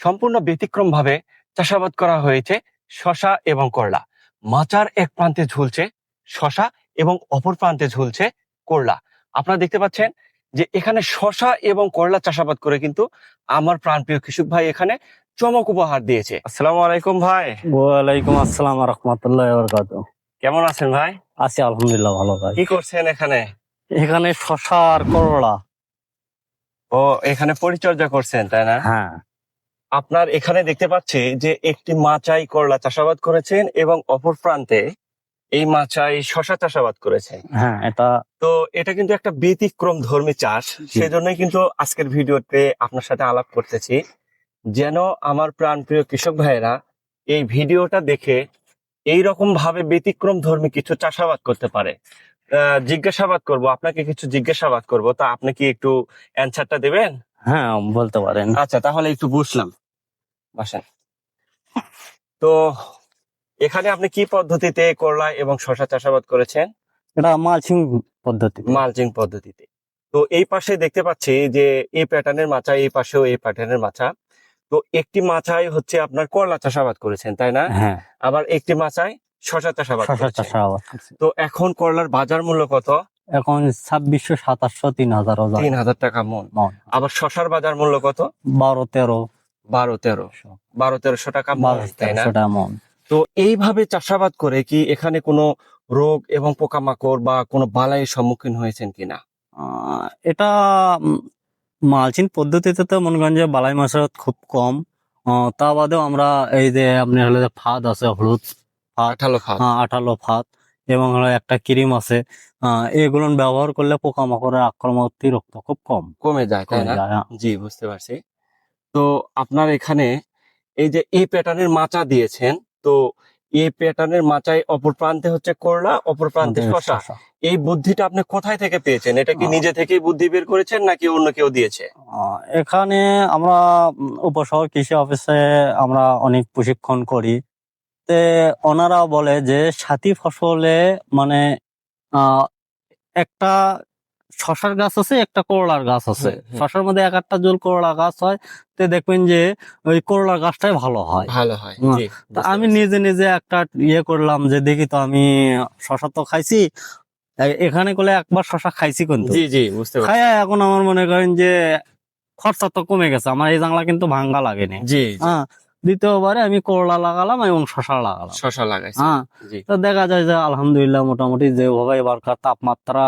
সম্পূর্ণ ব্যতিক্রম ভাবে চাষাবাদ করা হয়েছে শশা এবং করলা। মাচার এক প্রান্তে ঝুলছে শশা এবং অপর প্রান্তে ঝুলছে করলা। আপনারা দেখতে পাচ্ছেন যে এখানে শশা এবং করলা চাষাবাদ করে কিন্তু আমার প্রাণপ্রিয় কৃষক ভাই এখানে চমক উপহার দিয়েছে। আসসালামু আলাইকুম ভাই। ওয়ালাইকুম আসসালাম রহমতুল্লাহ বরকাত কেমন আছেন ভাই? আছি আলহামদুলিল্লাহ ভালো ভাই। কি করছেন এখানে? এখানে শশা আর করলা। ও এখানে পরিচর্যা করছেন তাই না? হ্যাঁ। আপনার এখানে দেখতে পাচ্ছি যে একটি মাচাই করলা চাষাবাদ করেছেন এবং অপর প্রান্তে এই মাচাই শশা চাষাবাদ করেছেন। হ্যাঁ এটা তো এটা কিন্তু একটা ব্যতিক্রম ধর্মী চাষ। সেজন্যই কিন্তু আজকের ভিডিওতে আপনার সাথে আলাপ করতেছি। যেন আমার প্রাণপ্রিয় কৃষক ভাইয়েরা এই ভিডিওটা দেখে এই রকম ভাবে ব্যতিক্রম ধর্মী কিছু চাষাবাদ করতে পারে। আহ, জিজ্ঞাসাবাদ করব আপনাকে কিছু জিজ্ঞাসাবাদ করব তা আপনি কি একটু অ্যান্সারটা দেবেন? হ্যাঁ বলতে পারেন। আচ্ছা তাহলে একটু বুঝলাম বাসেন তো এখানে আপনি কি পদ্ধতিতে করলা এবং শশা চাষাবাদ করেছেন? এটা মালচিং পদ্ধতি। মালচিং পদ্ধতিতে। তো এই পাশে দেখতে পাচ্ছি যে এই প্যাটার্নের মাচা এই পাশেও এই প্যাটার্নের মাচা। তো একটি মাচায় হচ্ছে আপনার করলা চাষাবাদ করেছেন তাই না? হ্যাঁ। আবার একটি মাচায় শশা চাষাবাদ শশা চাষাবাদ তো এখন করলার বাজার মূল্য কত? এখন ছাব্বিশশো সাতাশশো তিন হাজার। তিন হাজার টাকা মন। আবার শশার বাজার মূল্য কত? বারো তেরো। বারো তেরো। বারো তেরোশো টাকা মন তো এইভাবে চাষাবাদ করে কি এখানে কোনো রোগ এবং পোকামাকড় বা কোনো বালাইয়ের সম্মুখীন হয়েছেন কিনা? আহ, এটা মালচিন পদ্ধতিতে তো মনে করেন যে বালাই মাছের খুব কম। তা বাদেও আমরা এই যে আপনি হলে যে ফাঁদ আছে হলুদ আঠালো আহ, আঠালো ফাঁদ। এবং হলো একটা ক্রিম আছে এগুলো ব্যবহার করলে পোকামাকড়ের আক্রমণ অতিরিক্ত খুব কম। কমে যায় তাই কমে না? যায়, হ্যাঁ। জি বুঝতে পারছি। তো আপনার এখানে এই যে এই প্যাটার্নের মাচা দিয়েছেন তো এই প্যাটার্নের মাচায় অপর প্রান্তে হচ্ছে করলা অপর প্রান্তে শশা। এই বুদ্ধিটা আপনি কোথায় থেকে পেয়েছেন? এটা কি নিজে থেকেই বুদ্ধি বের করেছেন নাকি অন্য কেউ দিয়েছে? এখানে আমরা উপশহর কৃষি অফিসে আমরা অনেক প্রশিক্ষণ করি। তে ওনারা বলে যে সাথী ফসলে মানে আহ, একটা শশার গাছ আছে একটা করলার গাছ আছে। হুম, হুম। শশার মধ্যে এক একটা জল করলা গাছ হয় তে দেখবেন যে ওই করলার গাছটাই ভালো হয়। ভালো হয় তা আমি নিজে নিজে একটা ইয়ে করলাম যে দেখি তো আমি শশা তো খাইছি এখানে করলে একবার শশা খাইছি কিন্তু। জি জি বুঝতে পারছি। এখন আমার মনে করেন যে খরচা তো কমে গেছে আমার এই জাংলা কিন্তু ভাঙ্গা লাগেনি। জি, হ্যাঁ দ্বিতীয়বারে আমি করলা লাগালাম এবং শশা লাগালাম। শশা লাগাইছে হ্যাঁ তো দেখা যায় যে আলহামদুলিল্লাহ মোটামুটি যেভাবে এবারকার তাপমাত্রা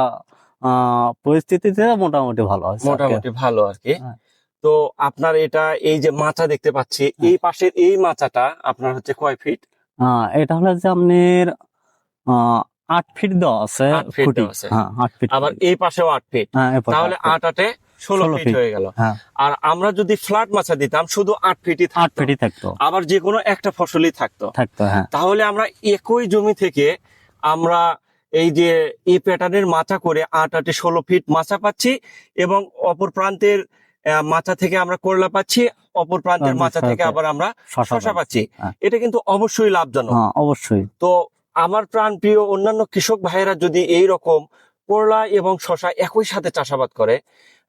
পরিস্থিতিতে মোটামুটি ভালো আছে মোটামুটি ভালো আর কি হ্যাঁ। তো আপনার এটা এই যে মাচা দেখতে পাচ্ছি এই পাশের এই মাচাটা আপনার হচ্ছে কয় ফিট? হ্যাঁ এটা হলো যে আপনার আট ফিট দেওয়া আছে আট ফিট আছে। হ্যাঁ আট ফিট আবার এই পাশেও আট ফিট। হ্যাঁ তাহলে আট আটে ষোলো ফিট। হয়ে গেল। হ্যাঁ। আর আমরা যদি ফ্ল্যাট মাছা দিতাম শুধু আট ফিটই আট ফিটই থাকতো। আবার যে কোনো একটা ফসলই থাকতো। থাকতো হ্যাঁ। তাহলে আমরা একই জমি থেকে আমরা এই যে এই প্যাটার্নের মাচা করে আট আটে ষোলো ফিট মাছা পাচ্ছি এবং অপর প্রান্তের মাচা থেকে আমরা করলা পাচ্ছি অপর প্রান্তের মাচা থেকে আবার আমরা শশা পাচ্ছি হ্যাঁ। এটা কিন্তু অবশ্যই লাভজনক। অবশ্যই। তো আমার প্রাণ প্রিয় অন্যান্য কৃষক ভাইয়েরা যদি এই রকম করলা এবং শশা একই সাথে চাষাবাদ করে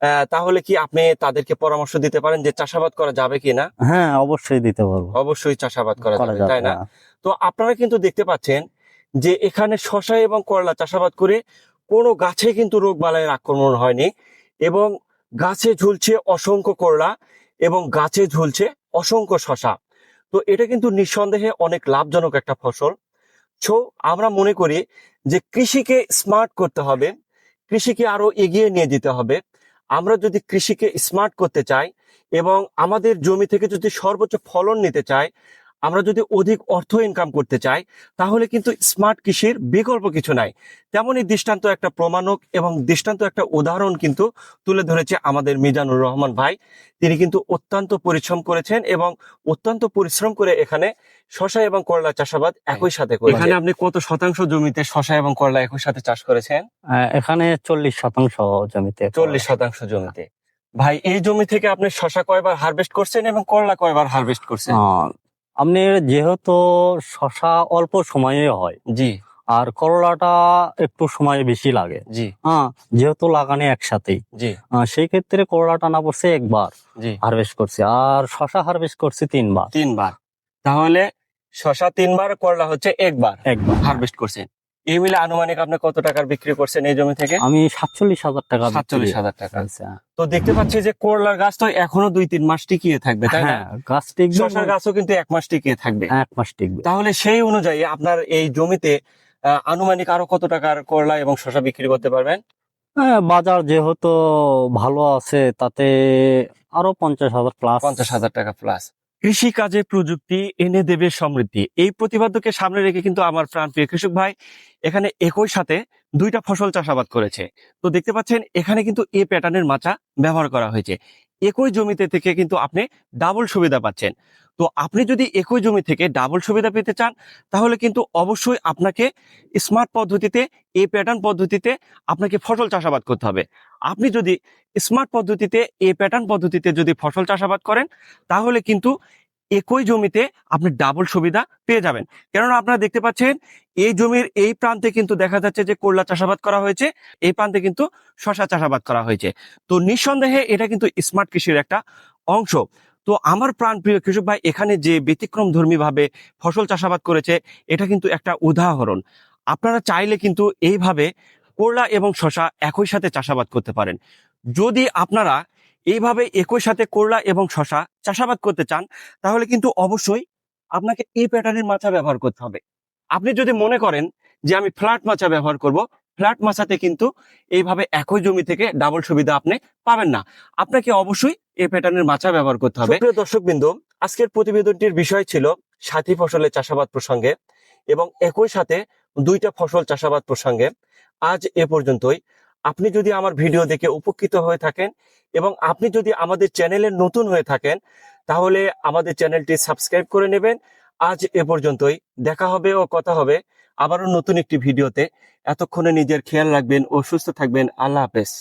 আহ, তাহলে কি আপনি তাদেরকে পরামর্শ দিতে পারেন যে চাষাবাদ করা যাবে কিনা? হ্যাঁ অবশ্যই দিতে পারব। অবশ্যই চাষাবাদ করা যাবে তাই না? হ্যাঁ। তো আপনারা কিন্তু দেখতে পাচ্ছেন যে এখানে শশা এবং করলা চাষাবাদ করে কোনো গাছে কিন্তু রোগ বালাইয়ের আক্রমণ হয়নি এবং গাছে ঝুলছে অসংখ্য করলা এবং গাছে ঝুলছে অসংখ্য শশা তো এটা কিন্তু নিঃসন্দেহে অনেক লাভজনক একটা ফসল। সো আমরা মনে করি যে কৃষিকে স্মার্ট করতে হবে, কৃষিকে আরও এগিয়ে নিয়ে যেতে হবে। আমরা যদি কৃষিকে স্মার্ট করতে চাই এবং আমাদের জমি থেকে যদি সর্বোচ্চ ফলন নিতে চাই আমরা যদি অধিক অর্থ ইনকাম করতে চাই তাহলে কিন্তু স্মার্ট কৃষির বিকল্প কিছু নাই। তেমনই দৃষ্টান্ত একটা প্রমাণক এবং দৃষ্টান্ত একটা উদাহরণ কিন্তু তুলে ধরেছে আমাদের মিজানুর রহমান ভাই। তিনি কিন্তু অত্যন্ত পরিশ্রম করেছেন এবং অত্যন্ত পরিশ্রম করে এখানে শশা এবং করলা চাষাবাদ একই সাথে করে এখানে আপনি কত শতাংশ জমিতে শশা এবং করলা একই সাথে চাষ করেছেন? আহ, এখানে চল্লিশ শতাংশ জমিতে চল্লিশ শতাংশ জমিতে। ভাই এই জমি থেকে আপনি শশা কয়বার হারভেস্ট করছেন এবং করলা কয়বার হারভেস্ট করছেন? আপনি যেহেতু শশা অল্প সময়ে হয় জি। আর করলাটা একটু সময় বেশি লাগে। জি। হ্যাঁ যেহেতু লাগানে একসাথেই। জি। সেই ক্ষেত্রে করলাটা না পড়ছে একবার জি। হারভেস্ট করছি আর শশা হারভেস্ট করছে তিনবার। তিনবার। তাহলে শশা তিনবার করলা হচ্ছে একবার একবার। হারভেস্ট করছেন। এই মিলে আনুমানিক আপনি কত টাকার বিক্রি করছেন এই জমি থেকে? আমি সাতচল্লিশ হাজার টাকা সাতচল্লিশ হাজার টাকা। তো দেখতে পাচ্ছি যে করলার গাছ তো এখনও দুই তিন মাস টিকিয়ে থাকবে তাই না? হ্যাঁ গাছ টিকবে শশার গাছও কিন্তু এক মাস টিকিয়ে থাকবে। এক মাস টিকবে। তাহলে সেই অনুযায়ী আপনার এই জমিতে আনুমানিক আরও কত টাকার করলা এবং শশা বিক্রি করতে পারবেন? হ্যাঁ, বাজার যেহেতু ভালো আছে তাতে আরও পঞ্চাশ হাজার প্লাস পঞ্চাশ হাজার টাকা প্লাস কৃষি কাজে প্রযুক্তি এনে দেবে সমৃদ্ধি। এই প্রতিপাদ্যকে সামনে রেখে কিন্তু আমার প্রাণপ্রিয় কৃষক ভাই এখানে একই সাথে দুইটা ফসল চাষাবাদ করেছে। তো দেখতে পাচ্ছেন, এখানে কিন্তু এ প্যাটার্নের মাচা ব্যবহার করা হয়েছে। একই জমিতে থেকে কিন্তু আপনি ডাবল সুবিধা পাচ্ছেন। তো আপনি যদি একই জমি থেকে ডাবল সুবিধা পেতে চান, তাহলে কিন্তু অবশ্যই আপনাকে স্মার্ট পদ্ধতিতে এ প্যাটার্ন পদ্ধতিতে আপনাকে ফসল চাষাবাদ করতে হবে। আপনি যদি স্মার্ট পদ্ধতিতে এ প্যাটার্ন পদ্ধতিতে যদি ফসল চাষাবাদ করেন, তাহলে কিন্তু একই জমিতে আপনি ডাবল সুবিধা পেয়ে যাবেন। কেননা আপনারা দেখতে পাচ্ছেন, এই জমির এই প্রান্তে কিন্তু দেখা যাচ্ছে যে করলা চাষাবাদ করা হয়েছে, এই প্রান্তে কিন্তু শশা চাষাবাদ করা হয়েছে। তো নিঃসন্দেহে এটা কিন্তু স্মার্ট কৃষির একটা অংশ। তো আমার প্রাণ প্রিয় কৃষক ভাই, এখানে যে ব্যতিক্রম ধর্মী ভাবে ফসল চাষাবাদ করেছে, এটা কিন্তু একটা উদাহরণ। আপনারা চাইলে কিন্তু এইভাবে করলা এবং শশা একই সাথে চাষাবাদ করতে পারেন। যদি আপনারা এইভাবে একই সাথে করলা এবং শশা চাষাবাদ করতে চান, তাহলে কিন্তু অবশ্যই আপনাকে এই প্যাটার্নের মাছা ব্যবহার করতে হবে। আপনি যদি মনে করেন যে আমি ফ্ল্যাট মাছা ব্যবহার করব ফ্ল্যাট মাছাতে কিন্তু এইভাবে একই জমি থেকে ডাবল সুবিধা আপনি পাবেন না। আপনাকে অবশ্যই এই প্যাটার্নের মাছা ব্যবহার করতে হবে। প্রিয় দর্শক বিন্দু আজকের প্রতিবেদনটির বিষয় ছিল সাথী ফসলের চাষাবাদ প্রসঙ্গে এবং একই সাথে দুইটা ফসল চাষাবাদ প্রসঙ্গে। আজ এ পর্যন্তই। আপনি যদি আমার ভিডিও দেখে উপকৃত হয়ে থাকেন এবং আপনি যদি আমাদের চ্যানেলে নতুন হয়ে থাকেন, তাহলে আমাদের চ্যানেলটি সাবস্ক্রাইব করে নেবেন। আজ এ পর্যন্তই। দেখা হবে ও কথা হবে আবারও নতুন একটি ভিডিওতে। এতক্ষণে নিজের খেয়াল রাখবেন ও সুস্থ থাকবেন। আল্লাহ হাফেজ।